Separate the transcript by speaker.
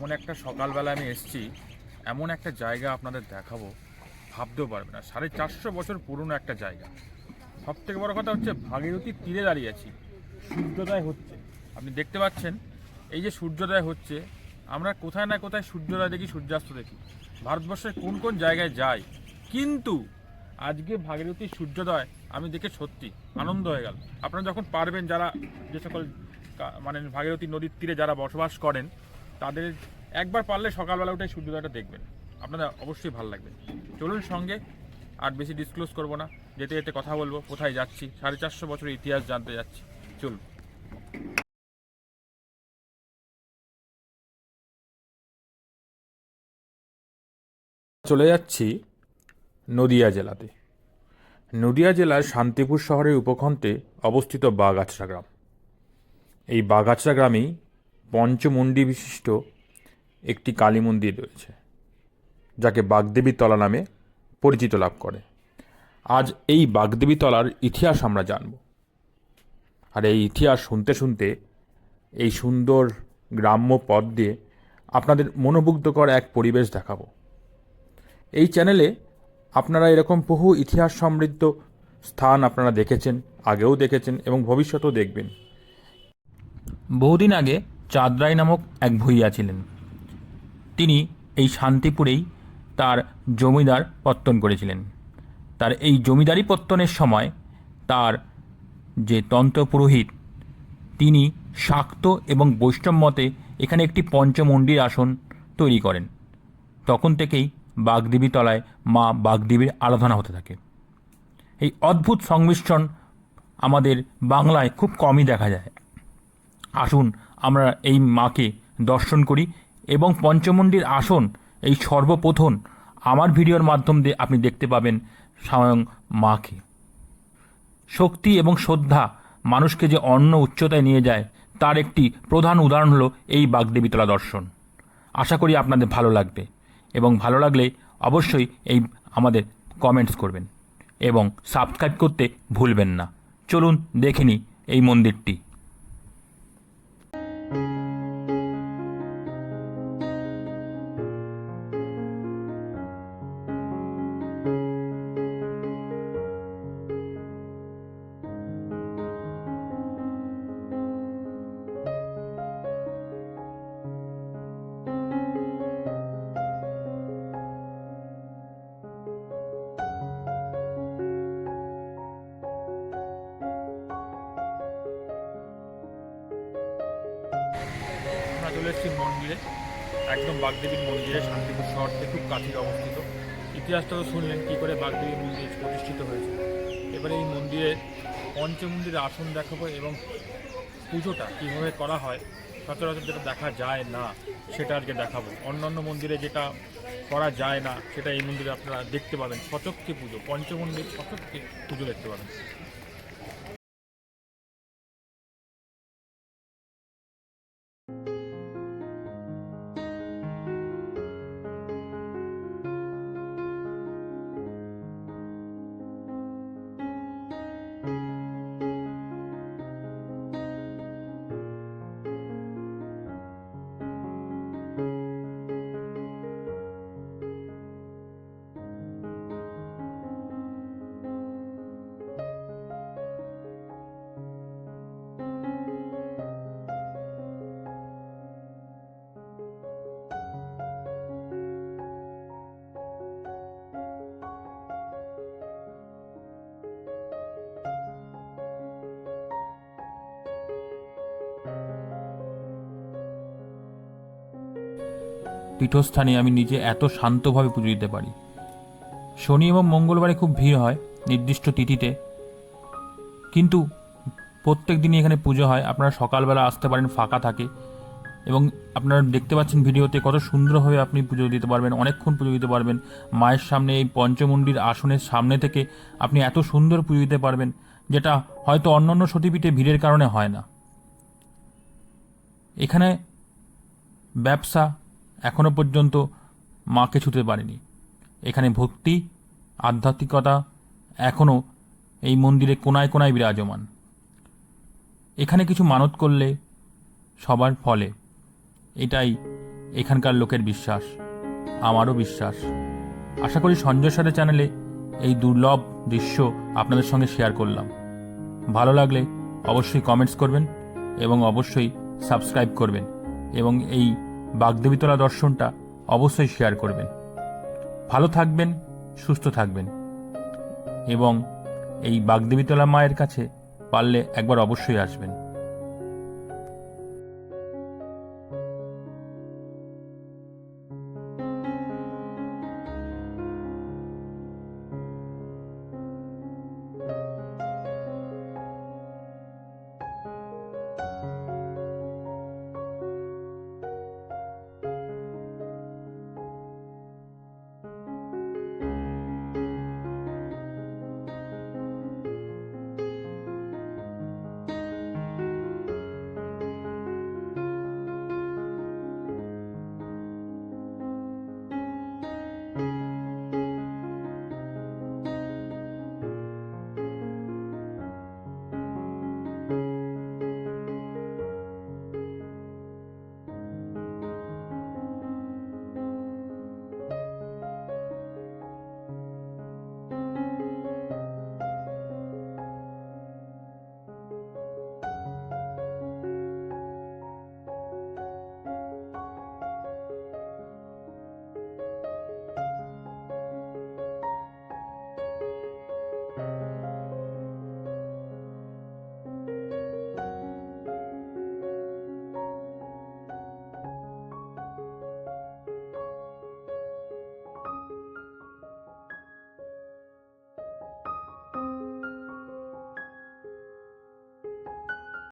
Speaker 1: এমন একটা সকালবেলা আমি এসেছি, এমন একটা জায়গা আপনাদের দেখাবো, ভাবতেও পারবে না। সাড়ে চারশো বছর পুরনো একটা জায়গা। সব থেকে বড় কথা হচ্ছে ভাগীরথীর তীরে দাঁড়িয়ে আছি। সূর্যোদয় হচ্ছে। আপনি দেখতে পাচ্ছেন, এই যে সূর্যোদয় হচ্ছে, আমরা কোথায় না কোথায় সূর্যোদয় দেখি, সূর্যাস্ত দেখি। ভারতবর্ষের কোন কোন জায়গায় যাই। কিন্তু আজকে ভাগীরথীর সূর্যোদয় আমি দেখে সত্যি আনন্দ হয়ে গেল। আপনারা যখন পারবেন, যারা যে সকল মানে ভাগীরথী নদীর তীরে যারা বসবাস করেন, তাদের একবার পারলে সকালবেলা উঠে সূর্যোদয়টা দেখবেন। আপনাদের অবশ্যই ভালো লাগবে। চলুন সঙ্গে, আর বেশি ডিসক্লোজ করব না। যেতে যেতে কথা বলব, কোথায় যাচ্ছি, সাড়ে চারশো বছরের ইতিহাস জানতে যাচ্ছি। চলুন। চলে যাচ্ছি নদিয়া জেলাতে। নদিয়া জেলার শান্তিপুর শহরের উপকণ্ঠে অবস্থিত বাগাছড়া গ্রাম। এই বাগাছড়া গ্রামেই পঞ্চমুণ্ডি বিশিষ্ট একটি কালী মন্দির রয়েছে, যাকে বাগদেবী তলা নামে পরিচিত লাভ করে। আজ এই বাগদেবী তলার ইতিহাস আমরা জানব। আর এই ইতিহাস শুনতে শুনতে এই সুন্দর গ্রাম্য পথ দিয়ে আপনাদের মনোমুগ্ধকর এক পরিবেশ দেখাবো। এই চ্যানেলে আপনারা এরকম বহু ইতিহাস সমৃদ্ধ স্থান আপনারা দেখেছেন, আগেও দেখেছেন এবং ভবিষ্যতেও দেখবেন। বহুদিন আগে চাঁদরাই নামক এক ভূঁইয়া ছিলেন। তিনি এই শান্তিপুরেই তার জমিদার পত্তন করেছিলেন। তার এই জমিদারি পত্তনের সময় তার যে তন্ত্র পুরোহিত তিনি শাক্ত এবং বৈষ্ণব মতে এখানে একটি পঞ্চমন্ডির আসন তৈরি করেন। তখন থেকেই বাগদেবী তলায় মা বাগদেবীর আরাধনা হতে থাকে। এই অদ্ভুত সংমিশ্রণ আমাদের বাংলায় খুব কমই দেখা যায়। আসুন আমরা এই মাকে দর্শন করি এবং পঞ্চমন্ডির আসন, এই সর্বপ্রথম আমার ভিডিওর মাধ্যম দিয়ে আপনি দেখতে পাবেন স্বয়ং মাকে। শক্তি এবং শ্রদ্ধা মানুষকে যে অন্য উচ্চতায় নিয়ে যায়, তার একটি প্রধান উদাহরণ হলো এই বাগদেবীতলা দর্শন। আশা করি আপনাদের ভালো লাগবে এবং ভালো লাগলে অবশ্যই এই আমাদের কমেন্টস করবেন এবং সাবস্ক্রাইব করতে ভুলবেন না। চলুন দেখে নিই এই মন্দিরটি। চলে এসেছি মন্দিরে, একদম বাগদেবীর মন্দিরে, শান্তিপুর শহর থেকে খুব কাছের অবস্থিত। ইতিহাসটা তো শুনলেন কী করে বাগদেবী মন্দির প্রতিষ্ঠিত হয়েছে। এবারে এই মন্দিরে পঞ্চমন্দিরে আসন দেখাবো এবং পুজোটা কীভাবে করা হয়, সচরাচর যেটা দেখা যায় না, সেটা আজকে দেখাবো। অন্যান্য মন্দিরে যেটা করা যায় না, সেটা এই মন্দিরে আপনারা দেখতে পাবেন। শতককে পুজো পঞ্চমন্দির শতককে পুজো দেখতে পাবেন। পীঠস্থানে আমি নিজে এত শান্তভাবে পুজো দিতে পারি। শনি এবং মঙ্গলবারে খুব ভিড় হয় নির্দিষ্ট তিথিতে। কিন্তু প্রত্যেক দিনই এখানে পুজো হয়। আপনারা সকালবেলা আসতে পারেন, ফাঁকা থাকে। এবং আপনারা দেখতে পাচ্ছেন ভিডিওতে কত সুন্দরভাবে আপনি পুজো দিতে পারবেন, অনেকক্ষণ পুজো দিতে পারবেন। মায়ের সামনে এই পঞ্চমন্ডির আসনের সামনে থেকে আপনি এত সুন্দর পুজো দিতে পারবেন, যেটা হয়তো অন্য অন্য সতীপীঠে ভিড়ের কারণে হয় না। এখানে ব্যবসা এখনও পর্যন্ত মাকে ছুতে পারেনি। এখানে ভক্তি, আধ্যাত্মিকতা এখনও এই মন্দিরে কোনায় কোনায় বিরাজমান। এখানে কিছু মানত করলে সবার ফলে। এটাই এখানকার লোকের বিশ্বাস, আমারও বিশ্বাস। আশা করি সঞ্জয় সাথে চ্যানেলে এই দুর্লভ দৃশ্য আপনাদের সঙ্গে শেয়ার করলাম। ভালো লাগলে অবশ্যই কমেন্টস করবেন এবং অবশ্যই সাবস্ক্রাইব করবেন এবং এই বাগদেবীতলা দর্শনটা অবশ্যই শেয়ার করবেন। ভালো থাকবেন, সুস্থ থাকবেন। এবং এই বাগদেবীতলা মায়ের কাছে পারলে একবার অবশ্যই আসবেন।